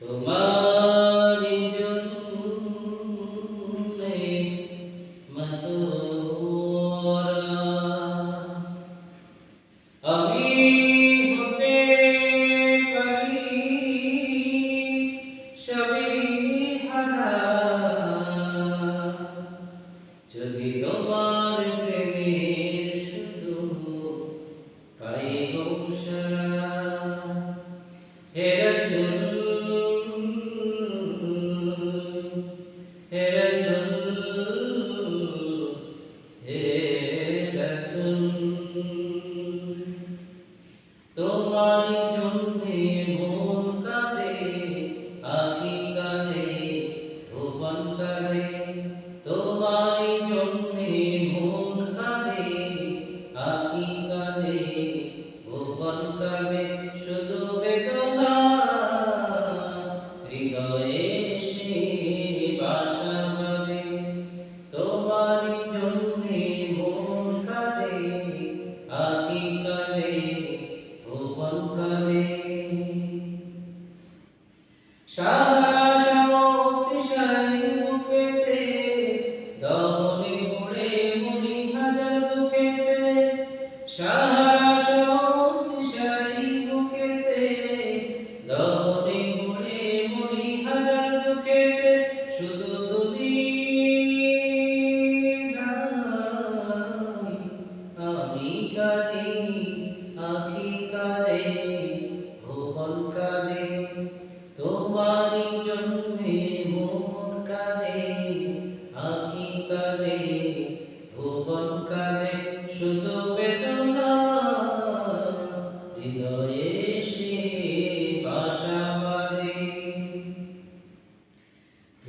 তোমার প্রিয়বার প্রেমের শুধু পাইব সারা Shuddha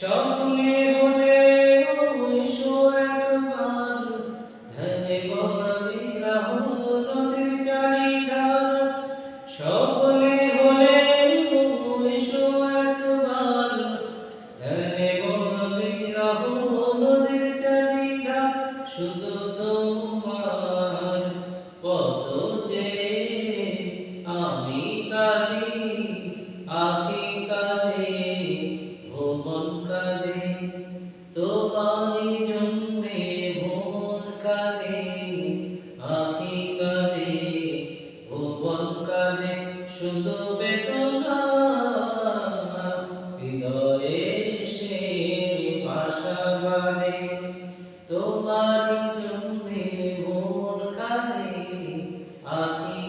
স্বপ্নে বলে ওইশো একবার, ধনে বড় বিরাহ নদীর চারিধার। স্বপ্নে বলে ওইশো একবার শুধু তো তোমারি জন্মে ভুবন কালে আখি